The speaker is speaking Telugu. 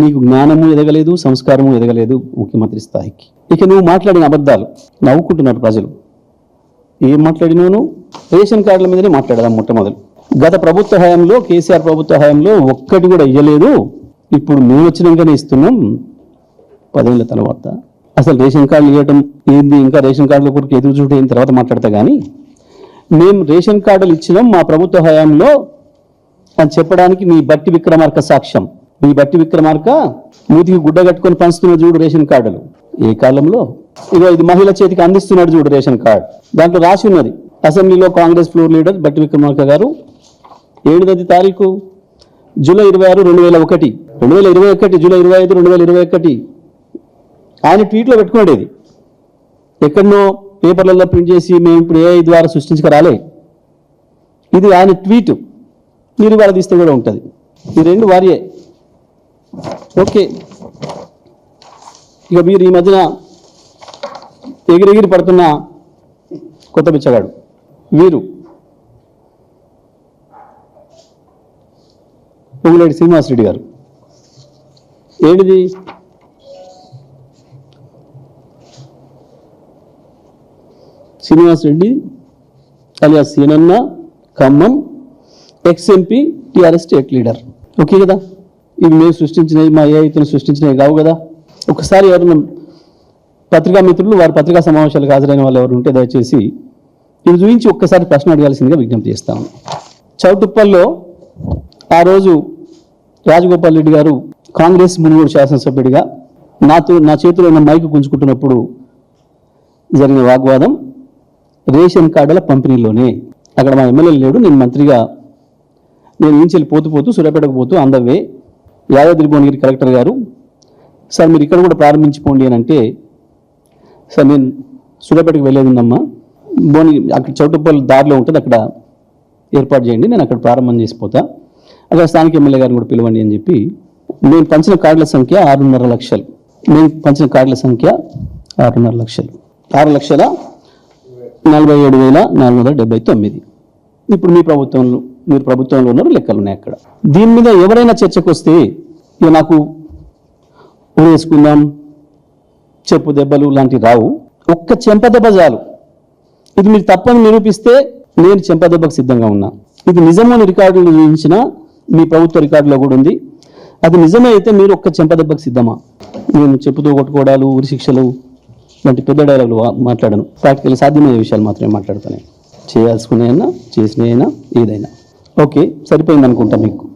నీకు జ్ఞానము ఎదగలేదు సంస్కారము ఎదగలేదు ముఖ్యమంత్రి స్థాయికి. ఇక నువ్వు మాట్లాడిన అబద్ధాలు నవ్వుకుంటున్నారు ప్రజలు. ఏం మాట్లాడినాను రేషన్ కార్డుల మీదనే మాట్లాడదాం మొట్టమొదలు. గత ప్రభుత్వ హయాంలో కేసీఆర్ ప్రభుత్వ హయాంలో ఒక్కటి కూడా ఇయ్యలేదు. ఇప్పుడు మేము వచ్చినాకనే ఇస్తున్నాం పదేళ్ళ తర్వాత. అసలు రేషన్ కార్డులు ఇవ్వటం ఏంది? ఇంకా రేషన్ కార్డుల కొరకు ఎదురు చూడటం తర్వాత మాట్లాడతా కానీ మేము రేషన్ కార్డులు ఇచ్చినాం మా ప్రభుత్వ హయాంలో అని చెప్పడానికి మీ బట్టి విక్రమార్క సాక్ష్యం. మీ బట్టి విక్రమార్క మూతికి గుడ్డ కట్టుకొని పంచుతున్నాడు చూడు రేషన్ కార్డులు. ఏ కాలంలో? ఇగో ఇది మహిళ చేతికి అందిస్తున్నాడు చూడు రేషన్ కార్డు. దాంట్లో రాసి ఉన్నది అసెంబ్లీలో కాంగ్రెస్ ఫ్లోర్ లీడర్ బట్టి విక్రమార్క గారు. ఏడుదది తారీఖు? జూలై ఇరవై ఆరు రెండు వేల ఒకటి. రెండు వేల ఇరవై ఒకటి జూలై ఇరవై ఐదు రెండు వేల ఇరవై ఒకటి. ఆయన ట్వీట్లో పెట్టుకున్నాడు ఇది. ఎక్కడనో పేపర్లలో ప్రింట్ చేసి మేము ఇప్పుడు ఏఐ ద్వారా సృష్టించకరాలే. ఇది ఆయన ట్వీట్. మీరు వాళ్ళ తీస్తే కూడా ఉంటుంది. ఈ రెండు వారియే. ఓకే. ఇక మీరు ఈ మధ్యన ఎగిరెగిరి పడుతున్న కొత్త బిచ్చగాడు. వీరు పొంగులేటి శ్రీనివాసరెడ్డి గారు. ఏంటిది? Srinivasareddy alias Seenanna Khammam ex MP TRS state leader. Okay కదా? ఇవి మేము సృష్టించినవి మా ఏ ఇతను సృష్టించినవి కావు కదా. ఒకసారి ఎవరైనా పత్రికా మిత్రులు వారి పత్రికా సమావేశాలకు హాజరైన వాళ్ళు ఎవరు ఉంటే దయచేసి ఇది చూపించి ఒక్కసారి ప్రశ్న అడగాల్సిందిగా విజ్ఞప్తి చేస్తాను చౌటుప్పల్లో ఆ రోజు రాజగోపాల్ రెడ్డి గారు కాంగ్రెస్ మునుగోడు శాసనసభ్యుడిగా నాతో నా చేతిలో ఉన్న మైకు గుంజుకుంటున్నప్పుడు జరిగిన వాగ్వాదం రేషన్ కార్డుల పంపిణీలోనే అక్కడ మా ఎమ్మెల్యే లేడు నేను మంత్రిగా నేను ఈంచెల్లి పోతూ పోతూ సూర్యాపేటకు పోతూ అందవే యాదాద్రి భువనగిరి కలెక్టర్ గారు సార్ మీరు ఇక్కడ కూడా ప్రారంభించిపోండి అని అంటే సార్ నేను సూర్యాపేటకు వెళ్ళేది ఉందమ్మా భువనగిరి అక్కడ చౌటుప్పల్ దారిలో ఉంటుంది అక్కడ ఏర్పాటు చేయండి నేను అక్కడ ప్రారంభం చేసిపోతా అక్కడ స్థానిక ఎమ్మెల్యే గారిని కూడా పిలవండి అని చెప్పి మేము పంచిన కార్డుల సంఖ్య ఆరున్నర లక్షలు. మేము పంచిన కార్డుల సంఖ్య ఆరున్నర లక్షలు. ఆరు లక్షల నలభై ఏడు వేల నాలుగు వందల డెబ్బై తొమ్మిది. ఇప్పుడు మీ ప్రభుత్వంలో మీరు ప్రభుత్వంలో ఉన్నారు లెక్కలు ఉన్నాయి అక్కడ. దీని మీద ఎవరైనా చర్చకు వస్తే ఇక నాకు వేసుకుందాం చెప్పు దెబ్బలు లాంటివి రావు. ఒక్క చెంపదెబ్బ చాలు. ఇది మీరు తప్పని నిరూపిస్తే నేను చెంపదెబ్బకు సిద్ధంగా ఉన్నా. ఇది నిజమని రికార్డులు చూపించిన మీ ప్రభుత్వ రికార్డులో కూడా ఉంది. అది నిజమే అయితే మీరు ఒక్క చెంపదెబ్బకు సిద్ధమా? నేను చెప్పుతూ కొట్టుకోవడాలు ఉరి శిక్షలు వంటి పెద్ద డైలాగులు మాట్లాడను. ప్రాక్టికల్ సాధ్యమయ్యే విషయాలు మాత్రమే మాట్లాడతాను అయినా చేసినాయైనా ఏదైనా. ఓకే సరిపోయింది అనుకుంటా మీకు.